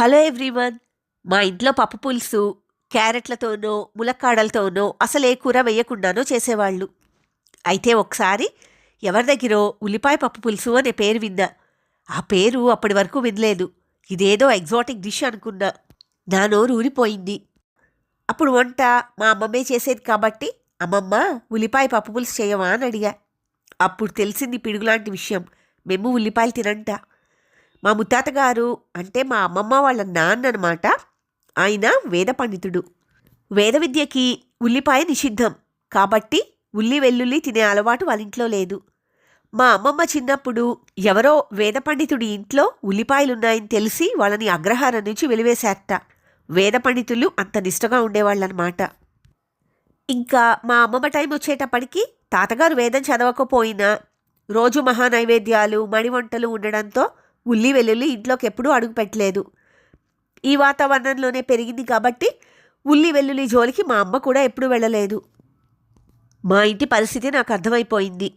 Hello everyone. మా ఇంట్లో పప్పు పులుసు క్యారెట్లతోనో ములక్కాడలతోనో అసలు ఏ కూర వేయకుండానో చేసేవాళ్ళు. అయితే ఒకసారి ఎవరి దగ్గరో ఉల్లిపాయ పప్పు పులుసు అనే పేరు విన్నా. ఆ పేరు అప్పటి వరకు వినలేదు. ఇదేదో ఎగ్జాటిక్ డిష్ అనుకున్నా. నా నోరు ఊరిపోయింది. అప్పుడు వంట మా అమ్మమ్మే చేసేది కాబట్టి అమ్మమ్మ ఉల్లిపాయ పప్పు పులుసు చేయవా? అని అడిగా. అప్పుడు తెలిసింది పిడుగులాంటి విషయం. మేము ఉల్లిపాయలు తినంట. మా ముత్తాతగారు అంటే మా అమ్మమ్మ వాళ్ళ నాన్న అనమాట ఆయన వేద పండితుడు. వేద విద్యకి ఉల్లిపాయ నిషిద్ధం. కాబట్టి ఉల్లి వెల్లుల్లి తినే అలవాటు వాళ్ళ ఇంట్లో లేదు. మా అమ్మమ్మ చిన్నప్పుడు ఎవరో వేద పండితుడి ఇంట్లో ఉల్లిపాయలున్నాయని తెలిసి వాళ్ళని అగ్రహారం నుంచి వెలివేశారట. వేద పండితులు అంత నిష్టగా ఉండేవాళ్ళనమాట ఇంకా మా అమ్మమ్మ టైం వచ్చేటప్పటికి తాతగారు వేదం చదవకపోయినా రోజు మహా నైవేద్యాలు మణివంటలు ఉండడంతో ఉల్లి వెల్లుల్లి ఇంట్లోకి ఎప్పుడూ అడుగు పెట్టలేదు. ఈ వాతావరణంలోనే పెరిగింది కాబట్టి ఉల్లి వెల్లుల్లి జోలికి మా అమ్మ కూడా ఎప్పుడూ వెళ్ళలేదు. మా ఇంటి పరిస్థితి నాకు అర్థమైపోయింది.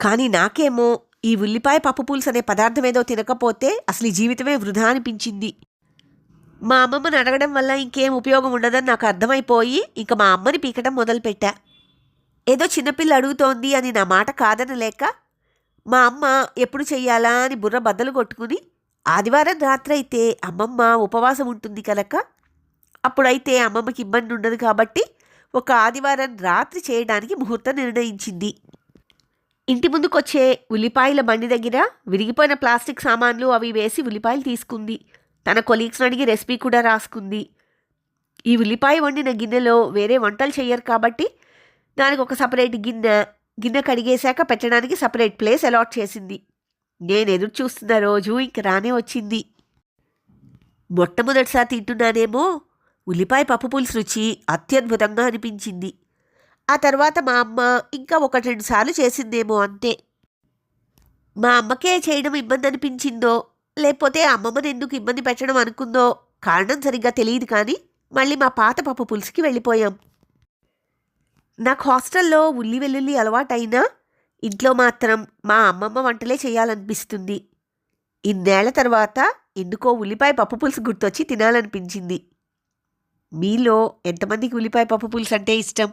కానీ నాకేమో ఈ ఉల్లిపాయ పప్పు పులుసు అనే పదార్థం ఏదో తినకపోతే అసలు ఈ జీవితమే వృధా అనిపించింది. మా అమ్మమ్మని అడగడం వల్ల ఇంకేం ఉపయోగం ఉండదని నాకు అర్థమైపోయి ఇంకా మా అమ్మని పీకటం మొదలుపెట్టా. ఏదో చిన్నపిల్ల అడుగుతోంది అని నా మాట కాదనలేక మా అమ్మ ఎప్పుడు చెయ్యాలా అని బుర్ర బద్దలు కొట్టుకుని ఆదివారం రాత్రి అయితే అమ్మమ్మ ఉపవాసం ఉంటుంది కనుక అప్పుడైతే అమ్మమ్మకి ఇబ్బంది ఉండదు కాబట్టి ఒక ఆదివారం రాత్రి చేయడానికి ముహూర్తం నిర్ణయించింది. ఇంటి ముందుకొచ్చే ఉల్లిపాయల బండి దగ్గర విరిగిపోయిన ప్లాస్టిక్ సామాన్లు అవి వేసి ఉల్లిపాయలు తీసుకుంది. తన కొలీగ్స్ని అడిగి రెసిపీ కూడా రాసుకుంది. ఈ ఉల్లిపాయ వండిన గిన్నెలో వేరే వంటలు చేయరు కాబట్టి దానికి ఒక సపరేట్ గిన్నె గిన్నె కడిగేశాక పెట్టడానికి సపరేట్ ప్లేస్ అలాట్ చేసింది. నేను ఎదురు చూస్తున్న రోజు ఇంక రానే వచ్చింది. మొట్టమొదటిసారి తింటున్నానేమో ఉల్లిపాయ పప్పు పులుసు రుచి అత్యద్భుతంగా అనిపించింది. ఆ తర్వాత మా అమ్మ ఇంకా ఒకటి రెండు సార్లు చేసిందేమో అంతే. మా అమ్మకే చేయడం ఇబ్బంది అనిపించిందో లేకపోతే అమ్మమ్మని ఎందుకు ఇబ్బంది పెట్టడం అనుకుందో కారణం సరిగ్గా తెలియదు కానీ మళ్ళీ మా పాత పప్పు పులుసుకి వెళ్ళిపోయాం. నాకు హాస్టల్లో ఉల్లి వెల్లుల్లి అలవాటైనా ఇంట్లో మాత్రం మా అమ్మమ్మ వంటలే చేయాలనిపిస్తుంది. ఇన్నేళ్ళ తర్వాత ఎందుకో ఉల్లిపాయ పప్పు పులుసు గుర్తొచ్చి తినాలనిపించింది. మీలో ఎంతమందికి ఉల్లిపాయ పప్పు పులుసు అంటే ఇష్టం?